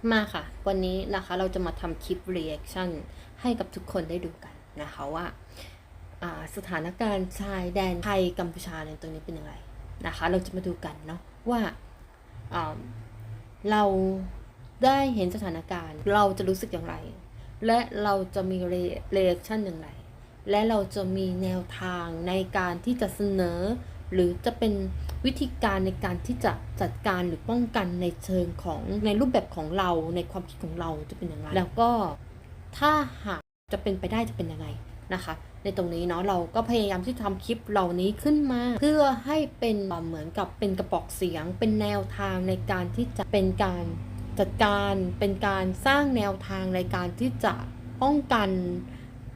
มาค่ะ วันนี้นะคะเราจะมาทำคลิป reaction ให้กับทุกคนได้ดูกันนะคะว่าาสถานการณ์ชายแดนไทยกัมพูชาในตรงนี้เป็นยังไงนะคะ เราจะมาดูกันเนาะว่าอ่าเราได้เห็นสถานการณ์ เราจะรู้สึกอย่างไร และเราจะมี re- reaction อย่างไร และเราจะมีแนวทางในการที่จะเสนอ หรือจะเป็นวิธีการในการที่จะจัดการหรือป้องกันในเชิงของในรูปแบบของเราในความคิดของเราจะเป็นยังไงแล้วก็ถ้าหากจะเป็นไปได้จะเป็นยังไงนะคะ ในตรงนี้เนาะเราก็พยายามที่ทำคลิปเหล่านี้ขึ้นมา เพื่อให้เป็นเหมือนกับเป็นกระบอกเสียง เป็นแนวทางในการที่จะเป็นการจัดการเป็นการสร้างแนวทางในการที่จะป้องกัน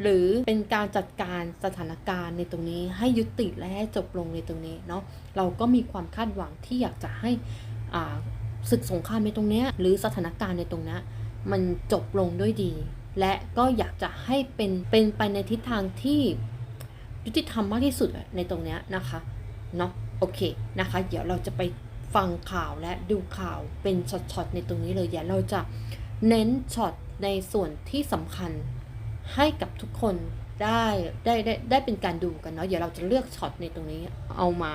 หรือเป็นการจัดการสถานการณ์ในตรงนี้ให้ยุติและให้จบลงในตรงนี้เนาะเราก็มีความคาดหวังที่อยากจะให้ศึกสงครามในตรงนี้หรือสถานการณ์ในตรงนี้มันจบลงด้วยดี และก็อยากจะให้เป็นเป็นไปในทิศทางที่ยุติธรรมมากที่สุดในตรงนี้นะคะเนาะโอเคนะคะ เดี๋ยวเราจะไปฟังข่าวและดูข่าวเป็นช็อตๆในตรงนี้เลยเดี๋ยเราจะเน้นช็อตในส่วนที่สำคัญ ให้กับทุกคนได้ได้ได้ได้เป็นการดูกันเนาะเดี๋ยวเราจะเลือกช็อตในตรงนี้เอามา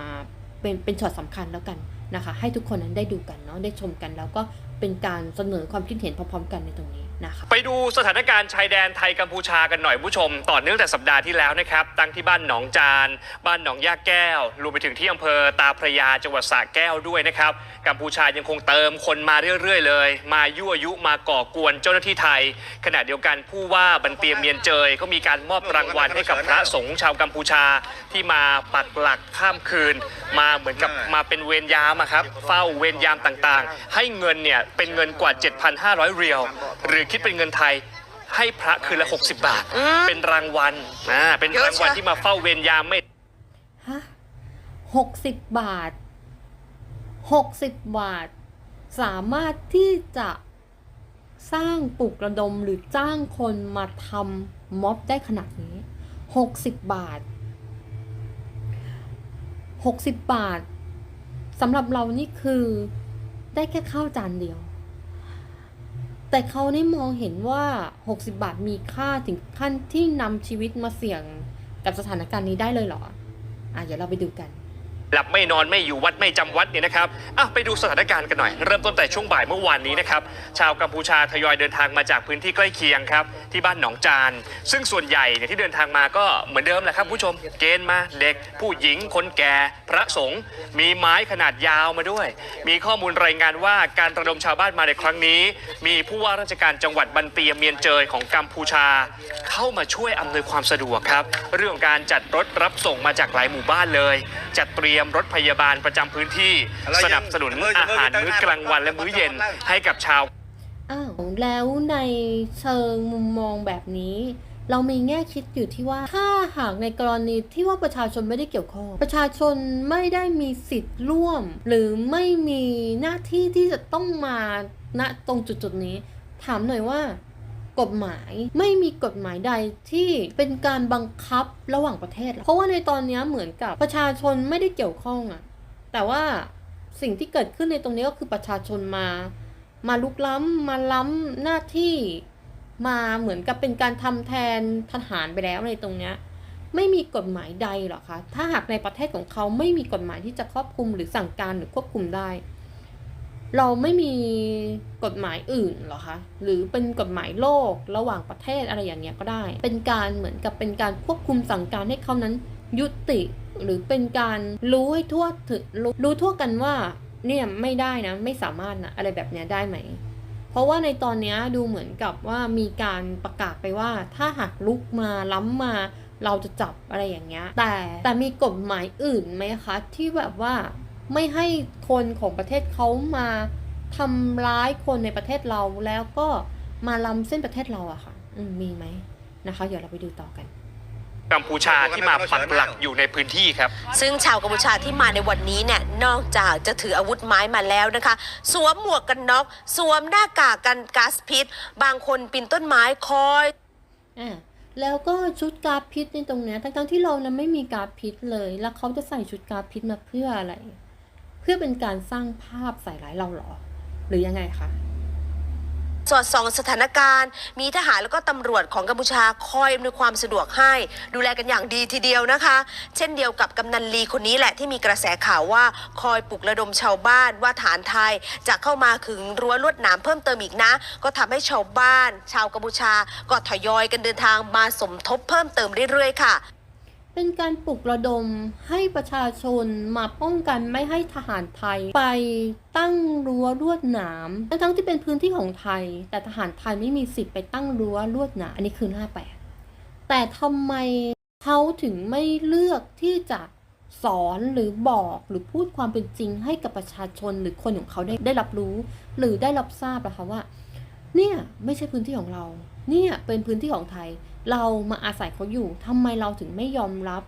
เป็นเป็นช็อตสำคัญแล้วกันนะคะ ให้ทุกคนนั้นได้ดูกันเนาะได้ชมกันแล้วก็เป็นการเสนอความคิดเห็นพร้อมๆกันในตรงนี้ นะคะไปดูสถานการณ์ชายแดนไทยกัมพูชากันหน่อยผู้ชม ต่อเนื่องแต่สัปดาห์ที่แล้วนะครับ ตั้งที่บ้านหนองจาน บ้านหนองย่าแก้ว รวมไปถึงที่อำเภอตาพระยาจังหวัดสระแก้วด้วยนะครับ กัมพูชายังคงเติมคนมาเรื่อยๆเลย มายั่วยุมาก่อกวนเจ้าหน้าที่ไทย ขณะเดียวกันผู้ว่าบันเตียมเมียนเจยก็มีการมอบรางวัลให้กับพระสงฆ์ชาวกัมพูชาที่มาปักหลักข้ามคืน มาเหมือนกับมาเป็นเวรยามอะครับเฝ้าเวรยามต่างๆ ให้เงินเนี่ยเป็นเงินกว่า 7,500 เรียวหรือคิดเป็นเงินไทยให้พระคืนละ 60 บาทเป็นรางวัลอ่าเป็นรางวัลที่มาเฝ้าเวรยามไม่ ฮะหกสิบบาทหกสิบบาท สามารถที่จะสร้างปลุกระดมหรือจ้างคนมาทำม็อบได้ขนาดนี้หกสิบบาทหกสิบบาทสำหรับเรานี่คือได้แค่ข้าวจานเดียว แต่เขาได้มองเห็นว่า 60 บาทมีค่าถึงขั้นที่นำชีวิตมาเสี่ยงกับสถานการณ์นี้ได้เลยเหรอ อะเดี๋ยวเราไปดูกัน หลับไม่นอนไม่อยู่วัดไม่จำวัดเนี่ยนะครับอะไปดูสถานการณ์กันหน่อย เริ่มต้นแต่ช่วงบ่ายเมื่อวานนี้นะครับ ชาวกัมพูชาทยอยเดินทางมาจากพื้นที่ใกล้เคียงครับ ที่บ้านหนองจาน ซึ่งส่วนใหญ่เนี่ยที่เดินทางมาก็เหมือนเดิมแหละครับผู้ชม เกณฑ์มาเด็ก ผู้หญิง คนแก่ พระสงฆ์มีไม้ขนาดยาวมาด้วย มีข้อมูลรายงานว่าการระดมชาวบ้านมาในครั้งนี้ มีผู้ว่าราชการจังหวัดบันเตียเมียนเจยของกัมพูชา เข้ามาช่วยอำนวยความสะดวกครับ เรื่องการจัดรถรับส่งมาจากหลายหมู่บ้านเลย จัดเตรียมรถพยาบาลประจำพื้นที่ สนับสนุนอาหารมื้อกลางวันและมื้อเย็นให้กับชาว อ้าวแล้วในเชิงมุมมองแบบนี้ เรามีแง่คิดอยู่ที่ว่าถ้าหากในกรณีที่ว่าประชาชนไม่ได้เกี่ยวข้องประชาชนไม่ได้มีสิทธิ์ร่วม หรือไม่มีหน้าที่ที่จะต้องมาณตรงจุดๆนี้ ถามหน่อยว่า กฎหมาย ไม่มีกฎหมายใดที่เป็นการบังคับระหว่างประเทศหรอกเพราะว่าในตอนนี้เหมือนกับประชาชนไม่ได้เกี่ยวข้องอะแต่ว่าสิ่งที่เกิดขึ้นในตรงนี้ก็คือประชาชนมา มาลุกล้ำมาล้ำหน้าที่มาเหมือนกับเป็นการทำแทนทหารไปแล้วในตรงเนี้ยไม่มีกฎหมายใดหรอกคะ ถ้าหากในประเทศของเขาไม่มีกฎหมายที่จะครอบคลุมหรือสั่งการหรือควบคุมได้ เราไม่มีกฎหมายอื่นหรอคะหรือเป็นกฎหมายโลกระหว่างประเทศอะไรอย่างเงี้ยก็ได้ เป็นการเหมือนกับเป็นการควบคุมสั่งการให้เขานั้นยุติหรือเป็นการรู้ให้ทั่วถึงรู้รู้ทั่วกันว่าเนี่ยไม่ได้นะไม่สามารถนะอะไรแบบเนี้ยได้ไหม เพราะว่าในตอนเนี้ยดูเหมือนกับว่ามีการประกาศไปว่า ถ้าหากลุกมาล้ำมาเราจะจับอะไรอย่างเงี้ยแต่แต่มีกฎหมายอื่นไหมคะ ที่แบบว่า ไม่ให้คนของประเทศเขามาทำร้ายคนในประเทศเราแล้วก็มาล้ำเส้นประเทศเราอะค่ะอืมมีไหมนะคะ เดี๋ยวเราไปดูต่อกันกัมพูชาที่มาปักหลักอยู่ในพื้นที่ครับ ซึ่งชาวกัมพูชาที่มาในวันนี้เนี่ยนอกจากจะถืออาวุธไม้มาแล้วนะคะ สวมหมวกกันน็อก สวมหน้ากากกันก๊าซพิษ บางคนปีนต้นไม้คอยอ่าแล้วก็ชุดกาพิษในตรงเนี้ยทั้งๆที่เรานะไม่มีกาพิษเลย แล้วเขาจะใส่ชุดกาพิษมาเพื่ออะไรเพื่อเป็นการสร้างภาพใส่ร้ายเราหรอ หรือยังไงคะสอดส่องสถานการณ์ มีทหารแล้วก็ตำรวจของกัมพูชาคอยอำนวยความสะดวกให้ ดูแลกันอย่างดีทีเดียวนะคะ เช่นเดียวกับกำนันลีคนนี้แหละที่มีกระแสข่าวว่าคอยปลุกระดมชาวบ้านว่าฐานไทย จะเข้ามาขึงรั้วลวดหนามเพิ่มเติมอีกนะ ก็ทำให้ชาวบ้าน ชาวกัมพูชาก็ทยอยกันเดินทางมาสมทบเพิ่มเติมเรื่อยๆค่ะ เป็นการปลุกระดมให้ประชาชนมาป้องกันไม่ให้ทหารไทย ไปตั้งรั้วลวดหนามทั้งๆที่เป็นพื้นที่ของไทย แต่ทหารไทยไม่มีสิทธิ์ไปตั้งรั้วลวดหนามอันนี้คือหน้าแปดแต่ทำไมเขาถึงไม่เลือกที่จะสอนหรือบอกหรือพูดความเป็นจริงให้กับประชาชนหรือคนของเขาได้ได้รับรู้ หรือได้รับทราบนะคะว่า เนี่ยไม่ใช่พื้นที่ของเรา เนี่ยเป็นพื้นที่ของไทย เรามาอาศัยเขาอยู่ทำไมเราถึงไม่ยอมรับ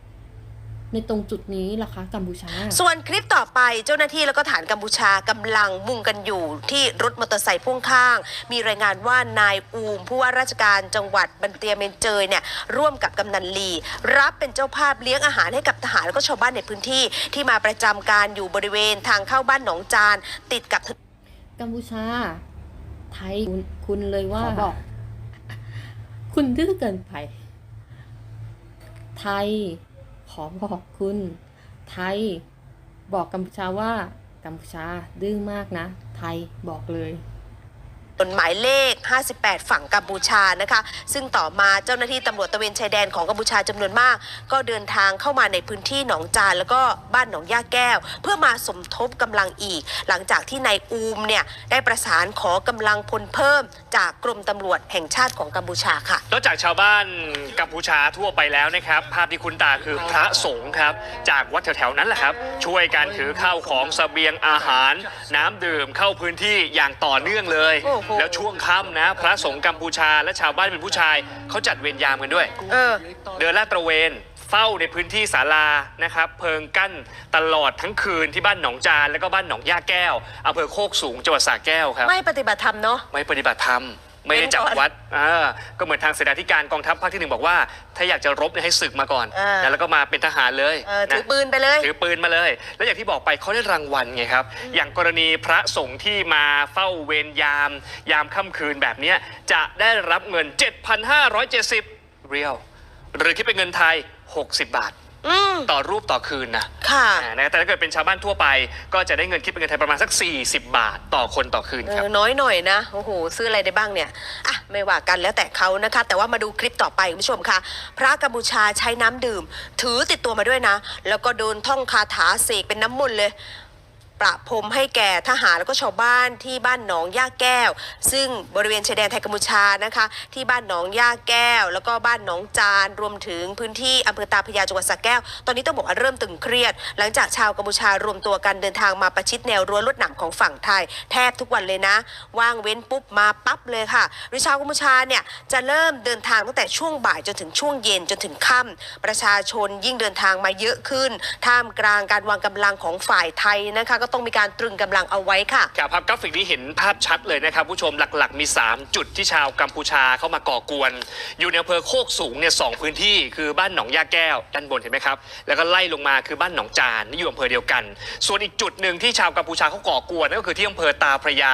ในตรงจุดนี้ล่ะคะกัมพูชา ส่วนคลิปต่อไปเจ้าหน้าที่แล้วก็ฐานกัมพูชากำลังมุ่งกันอยู่ที่รถมอเตอร์ไซค์พ่วงข้าง มีรายงานว่านายอูม ผู้ว่าราชการจังหวัดบันเตียเมนเจยเนี่ยร่วมกับกำนันลี รับเป็นเจ้าภาพเลี้ยงอาหารให้กับทหารแล้วก็ชาวบ้านในพื้นที่ที่มาประจำการอยู่บริเวณทางเข้าบ้านหนองจาน ติดกับถนนกัมพูชา ไทยคุณคุณเลยว่าบอก คุณดื้อเกินไป ไทย ขอบอกคุณ ไทย บอกกัมพูชาว่ากัมพูชาดื้อมากนะ ไทยบอกเลย หมายเลข 58 ฝั่งกัมพูชานะคะ ซึ่งต่อมาเจ้าหน้าที่ตำรวจตระเวนชายแดนของกัมพูชาจำนวนมาก ก็เดินทางเข้ามาในพื้นที่หนองจานแล้วก็บ้านหนองย่าแก้ว เพื่อมาสมทบกำลังอีก หลังจากที่นายอูมเนี่ยได้ประสานขอกำลังพลเพิ่ม จากกรมตำรวจแห่งชาติของกัมพูชาค่ะ นอกจากชาวบ้านกัมพูชาทั่วไปแล้วนะครับภาพที่คุณตาคือพระสงฆ์ครับ จากวัดแถวๆนั้นแหละครับ ช่วยกันถือข้าวของเสบียงอาหาร น้ำดื่มเข้าพื้นที่อย่างต่อเนื่องเลย โอ้โหแล้วช่วงค่ำนะ พระสงฆ์กัมพูชาและชาวบ้านเป็นผู้ชายเขาจัดเวรยามกันด้วย เออ เดินลาดตระเวนเฝ้าในพื้นที่ศาลานะครับเพิงกั้นตลอดทั้งคืนที่บ้านหนองจาน แล้วก็บ้านหนองย่าแก้วอำเภอโคกสูงจังหวัดสระแก้วครับ ไม่ปฏิบัติธรรมเนาะ ไม่ปฏิบัติธรรม ไม่ได้จับเว้นก่อนวัดอ่าก็เหมือนทางเสนาธิการกองทัพภาคที่หนึ่งบอกว่า ถ้าอยากจะรบเนี่ยให้ศึกมาก่อนอ่า นะแล้วก็มาเป็นทหารเลยเออนะถือปืนไปเลย ถือปืนมาเลย แล้วอย่างที่บอกไปเขาได้รางวัลไงครับ อย่างกรณีพระสงฆ์ที่มาเฝ้าเวรยาม ยามค่ำคืนแบบเนี้ยจะได้รับเงิน 7,570 เรียวหรือคิดเป็นเงินไทย 60 บาท อืมต่อรูปต่อคืนนะค่ะ อ่านะแต่ถ้าเกิดเป็นชาวบ้านทั่วไป ก็จะได้เงินคิดเป็นเงินไทยประมาณสัก 40 บาทต่อคนต่อคืนเอครับ อน้อยหน่อยนะ โอ้โห ซื้ออะไรได้บ้างเนี่ย อะ ไม่ว่ากันแล้วแต่เขานะคะ แต่ว่ามาดูคลิปต่อไปคุณผู้ชมค่ะ พระกัมพูชาใช้น้ำดื่ม ถือติดตัวมาด้วยนะ แล้วก็เดินท่องคาถาเสกเป็นน้ำมนต์เลย ประพรมให้แก่ทหารแล้วก็ชาวบ้านที่บ้านหนองย่าแก้ว ซึ่งบริเวณชายแดนไทยกัมพูชานะคะที่บ้านหนองย่าแก้ว แล้วก็บ้านหนองจานรวมถึงพื้นที่อำเภอตาพยาจังหวัดสระแก้ว ตอนนี้ต้องบอกว่าเริ่มตึงเครียด หลังจากชาวกัมพูชารวมตัวกันเดินทางมาประชิดแนวรั้วลวดหนามของฝั่งไทย แทบทุกวันเลยนะ ว่างเว้นปุ๊บมาปั๊บเลยค่ะโดยชาวกัมพูชาเนี่ยจะเริ่มเดินทางตั้งแต่ช่วงบ่ายจนถึงช่วงเย็นจนถึงค่ำประชาชนยิ่งเดินทางมาเยอะขึ้น ท่ามกลางการวางกำลังของฝ่ายไทยนะคะก็ต้องมีการตรึงกำลังเอาไว้ค่ะครับภาพกราฟิกนี้เห็นภาพชัดเลยนะครับผู้ชมหลักๆ มี 3 จุดที่ชาวกัมพูชาเข้ามาก่อกวน อยู่ในอำเภอโคกสูงเนี่ยสองพื้นที่คือบ้านหนองย่าแก้วด้านบนเห็นไหมครับ แล้วก็ไล่ลงมาคือบ้านหนองจานนี่อยู่อำเภอเดียวกัน ส่วนอีกจุดหนึ่งที่ชาวกัมพูชาเขาก่อกวนนั่นก็คือที่อำเภอตาพระยา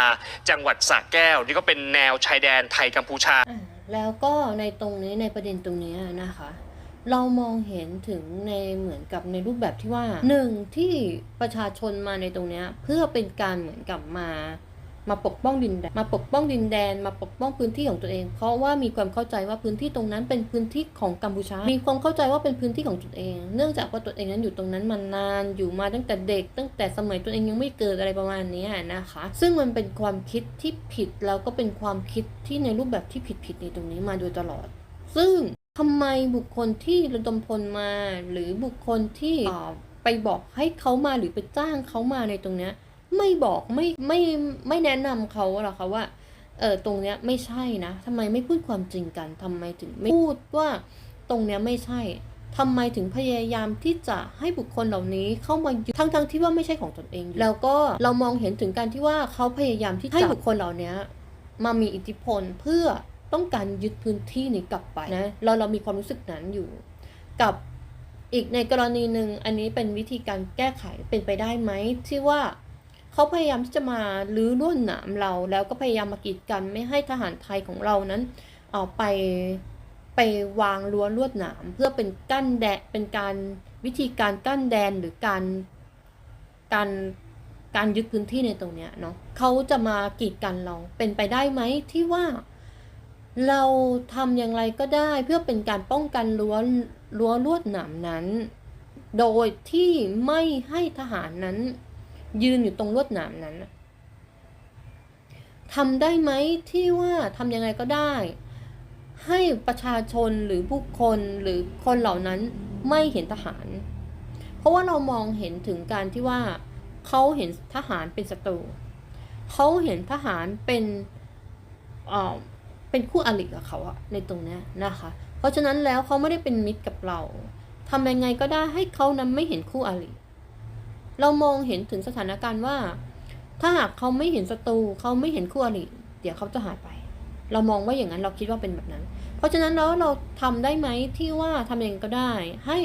จังหวัดสระแก้วนี่ก็เป็นแนวชายแดนไทยกัมพูชาอ่าแล้วก็ในตรงนี้ในประเด็นตรงนี้นะคะ เรามองเห็นถึงในเหมือนกับในรูปแบบที่ว่าหนึ่งที่ประชาชนมาในตรงนี้เพื่อเป็นการเหมือนกับมามาปกป้องดินแดนมาปกป้องดินแดน มาปกป้องพื้นที่ของตัวเอง เพราะว่ามีความเข้าใจว่าพื้นที่ตรงนั้นเป็นพื้นที่ของกัมพูชา มีความเข้าใจว่าเป็นพื้นที่ของตนเอง เนื่องจากว่าตัวเองนั้นอยู่ตรงนั้นมานาน อยู่มาตั้งแต่เด็ก ตั้งแต่สมัยตัวเองยังไม่เกิดอะไรประมาณนี้นะคะ ซึ่งมันเป็นความคิดที่ผิดแล้วก็เป็นความคิดที่ในรูปแบบที่ผิดๆในตรงนี้มาโดยตลอด ซึ่ง ทำไมบุคคลที่ระดมพลมา หรือบุคคลที่เอ่อไปบอกให้เขามาหรือไปจ้างเขามาในตรงเนี้ยไม่บอกไม่ไม่ไม่แนะนำเขาหรอคะว่าเออตรงเนี้ยไม่ใช่นะทำไมไม่พูดความจริงกันทำไมถึงไม่พูดว่าตรงเนี้ยไม่ใช่ทำไมถึงพยายามที่จะให้บุคคลเหล่านี้เข้ามายึดทั้งทั้งๆที่ว่าไม่ใช่ของตนเอง แล้วก็เรามองเห็นถึงการที่ว่าเขาพยายามที่จะให้บุคคลเหล่านี้มามีอิทธิพลเพื่อ ต้องการยึดพื้นที่นี้กลับไปนะเราเรามีความรู้สึกนั้นอยู่ กับอีกในกรณีหนึ่งอันนี้เป็นวิธีการแก้ไขเป็นไปได้ไหมที่ว่าเขาพยายามที่จะมาลื้อล้วนหนามเรา แล้วก็พยายามมากีดกันไม่ให้ทหารไทยของเรานั้นเอาไปไปวางรั้วลวดหนาม เพื่อเป็นกั้นแดนเป็นการวิธีการกั้นแดนหรือการการการยึดพื้นที่ในตรงเนี้ยเนาะเขาจะมากีดกันเราเป็นไปได้ไหมที่ว่า เราทำอย่างไรก็ได้เพื่อเป็นการป้องกันรั้วรั้วลวดหนามนั้น โดยที่ไม่ให้ทหารนั้น ยืนอยู่ตรงลวดหนามนั้นทำได้ไหมที่ว่าทำยังไงก็ได้ ให้ประชาชนหรือบุคคลหรือคนเหล่านั้นไม่เห็นทหาร เพราะว่าเรามองเห็นถึงการที่ว่าเขาเห็นทหารเป็นศัตรูเขาเห็นทหารเป็น เป็นคู่อริกับเขาอะในตรงเนี้ยนะคะ เพราะฉะนั้นแล้วเขาไม่ได้เป็นมิตรกับเราทำยังไงก็ได้ให้เขานั้นไม่เห็นคู่อริเรามองเห็นถึงสถานการณ์ว่า ถ้าหากเขาไม่เห็นศัตรูเขาไม่เห็นคู่อริเดี๋ยวเขาจะหายไป เรามองว่าอย่างนั้นเราคิดว่าเป็นแบบนั้น เพราะฉะนั้นแล้วเราทำได้ไหมที่ว่าทำเองก็ได้ ให้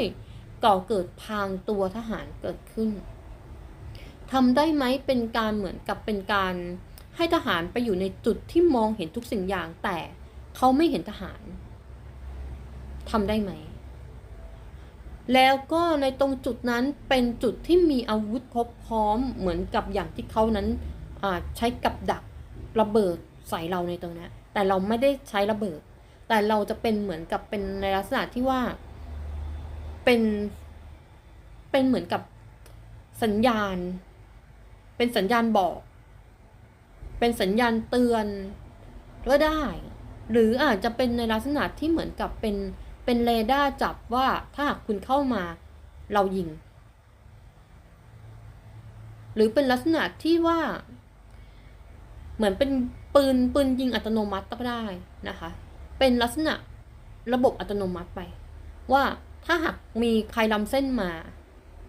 ก่อเกิดพรางตัวทหารเกิดขึ้นทำได้ไหมเป็นการเหมือนกับเป็นการ ให้ทหารไปอยู่ในจุดที่มองเห็นทุกสิ่งอย่าง แต่เขาไม่เห็นทหารทำได้ไหม แล้วก็ในตรงจุดนั้นเป็นจุดที่มีอาวุธครบพร้อมเหมือนกับอย่างที่เขานั้นใช้กับดักระเบิดใส่เราในตรงนี้แต่เราไม่ได้ใช้ระเบิด แต่เราจะเป็นเหมือนกับเป็นในลักษณะที่ว่าเป็นเป็นเหมือนกับสัญญาณ เป็นสัญญาณบอก เป็นสัญญาณเตือนก็ได้ หรืออาจจะเป็นในลักษณะที่เหมือนกับเป็นเป็นเรดาร์จับว่าถ้าหากคุณเข้ามาเรายิง หรือเป็นลักษณะที่ว่า เหมือนเป็นปืนปืนยิงอัตโนมัติก็ได้นะคะ เป็นลักษณะระบบอัตโนมัติไป ว่าถ้าหากมีใครล้ำเส้นมา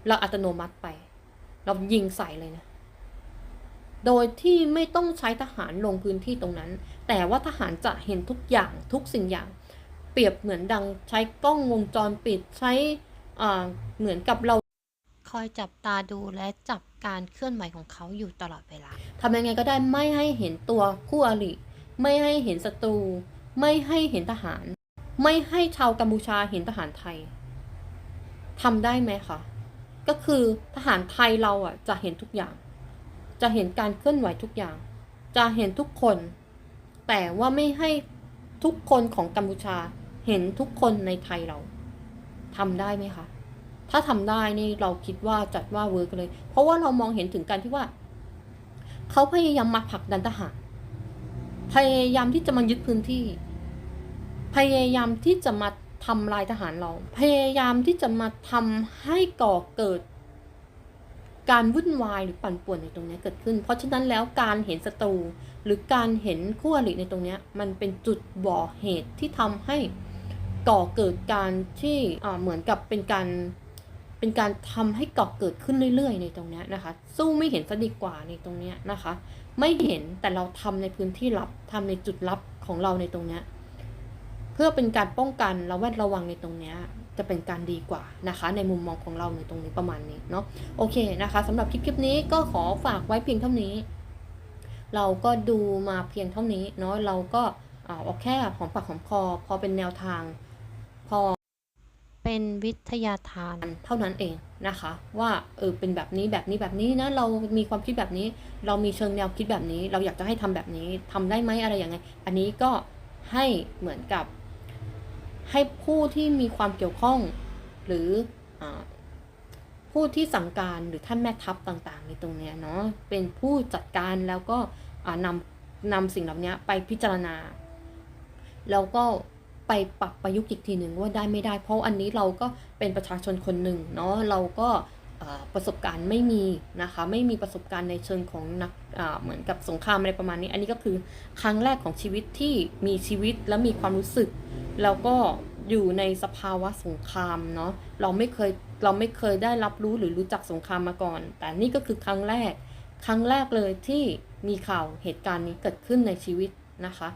เราอัตโนมัติไป เรายิงใส่เลยนะ โดยที่ไม่ต้องใช้ทหารลงพื้นที่ตรงนั้น แต่ว่าทหารจะเห็นทุกอย่างทุกสิ่งอย่าง เปรียบเหมือนดังใช้กล้องวงจรปิดใช้อ่าเหมือนกับเรา คอยจับตาดูและจับการเคลื่อนไหวของเขาอยู่ตลอดเวลาทำยังไงก็ได้ไม่ให้เห็นตัวคู่อริ ไม่ให้เห็นศัตรู ไม่ให้เห็นทหาร ไม่ให้ชาวกัมพูชาเห็นทหารไทยทำได้ไหมคะก็คือทหารไทยเราอะจะเห็นทุกอย่าง จะเห็นการเคลื่อนไหวทุกอย่าง จะเห็นทุกคน แต่ว่าไม่ให้ทุกคนของกัมพูชาเห็นทุกคนในไทยเราทำได้ไหมคะ ถ้าทำได้นี่เราคิดว่าจัดว่าเวิร์กเลย เพราะว่าเรามองเห็นถึงการที่ว่า เขาพยายามมาผลักดันทหารพยายามที่จะมายึดพื้นที่ พยายามที่จะมาทำลายทหารเรา พยายามที่จะมาทำให้ก่อเกิด การวุ่นวายหรือปั่นป่วนในตรงนี้เกิดขึ้น เพราะฉะนั้นแล้วการเห็นศัตรู หรือการเห็นคู่อริในตรงนี้มันเป็นจุดบ่อเหตุที่ทำให้ก่อเกิดการที่เหมือนกับเป็นการเป็นการทำให้ก่อเกิดขึ้นเรื่อยๆ ในตรงนี้นะคะ สู้ไม่เห็นซะดีกว่าในตรงนี้นะคะ ไม่เห็นแต่เราทำในพื้นที่ลับทำในจุดลับของเราในตรงนี้เพื่อเป็นการป้องกันระแวดระวังในตรงนี้ จะเป็นการดีกว่านะคะ ในมุมมองของเราในตรงนี้ประมาณนี้เนาะโอเคนะคะสำหรับคลิปคลิปนี้ก็ขอฝากไว้เพียงเท่านี้ เราก็ดูมาเพียงเท่านี้เนาะเราก็อ่าเอาแค่หอมปากหอมคอ พอเป็นแนวทาง พอเป็นวิทยาทานเท่านั้นเองนะคะ ว่าเออเป็นแบบนี้แบบนี้แบบนี้นะเรามีความคิดแบบนี้ เรามีเชิงแนวคิดแบบนี้ เราอยากจะให้ทำแบบนี้ทำได้ไหมอะไรอย่างไง อันนี้ก็ให้เหมือนกับ ให้ผู้ที่มีความเกี่ยวข้อง หรืออผู้ที่สั่งการหรือท่านแม่ทัพต่างๆ ในตรงนี้เนาะเป็นผู้จัดการแล้วก็นำนำสิ่งเหล่านี้ไปพิจารณา แล้วก็ไปปรับประยุกต์อีกทีหนึ่งว่าได้ไม่ได้ เพราะอันนี้เราก็เป็นประชาชนคนหนึ่งเนาะเราก็ ประสบการณ์ไม่มีนะคะไม่มีประสบการณ์ในเชิงของนักเหมือนกับสงครามอะไรประมาณนี้ อันนี้ก็คือครั้งแรกของชีวิตที่มีชีวิตและมีความรู้สึก แล้วก็อยู่ในสภาวะสงครามเนาะเราไม่เคยเราไม่เคยได้รับรู้หรือรู้จักสงครามมาก่อน แต่นี่ก็คือครั้งแรก ครั้งแรกเลยที่มีข่าวเหตุการณ์นี้เกิดขึ้นในชีวิตนะคะ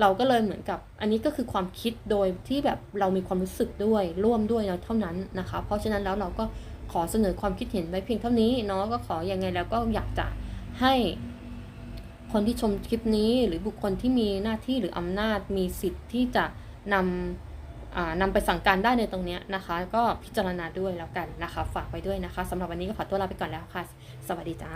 เราก็เลยเหมือนกับอันนี้ก็คือความคิดโดยที่แบบเรามีความรู้สึกด้วยร่วมด้วยเท่านั้นนะคะ เพราะฉะนั้นแล้วเราก็ ขอเสนอความคิดเห็นไว้เพียงเท่านี้เนาะก็ขออยังไงแล้วก็อยากจะให้คนที่ชมคลิปนี้หรือบุคคลที่มีหน้าที่หรืออำนาจมีสิทธิ์ที่จะนำอ่านำไปสั่งการได้ในตรงนี้นะคะ ก็พิจารณาด้วยแล้วกันนะคะ ฝากไว้ด้วยนะคะสำหรับวันนี้ก็ขอตัวลาไปก่อนแล้วค่ะ สวัสดีจ้า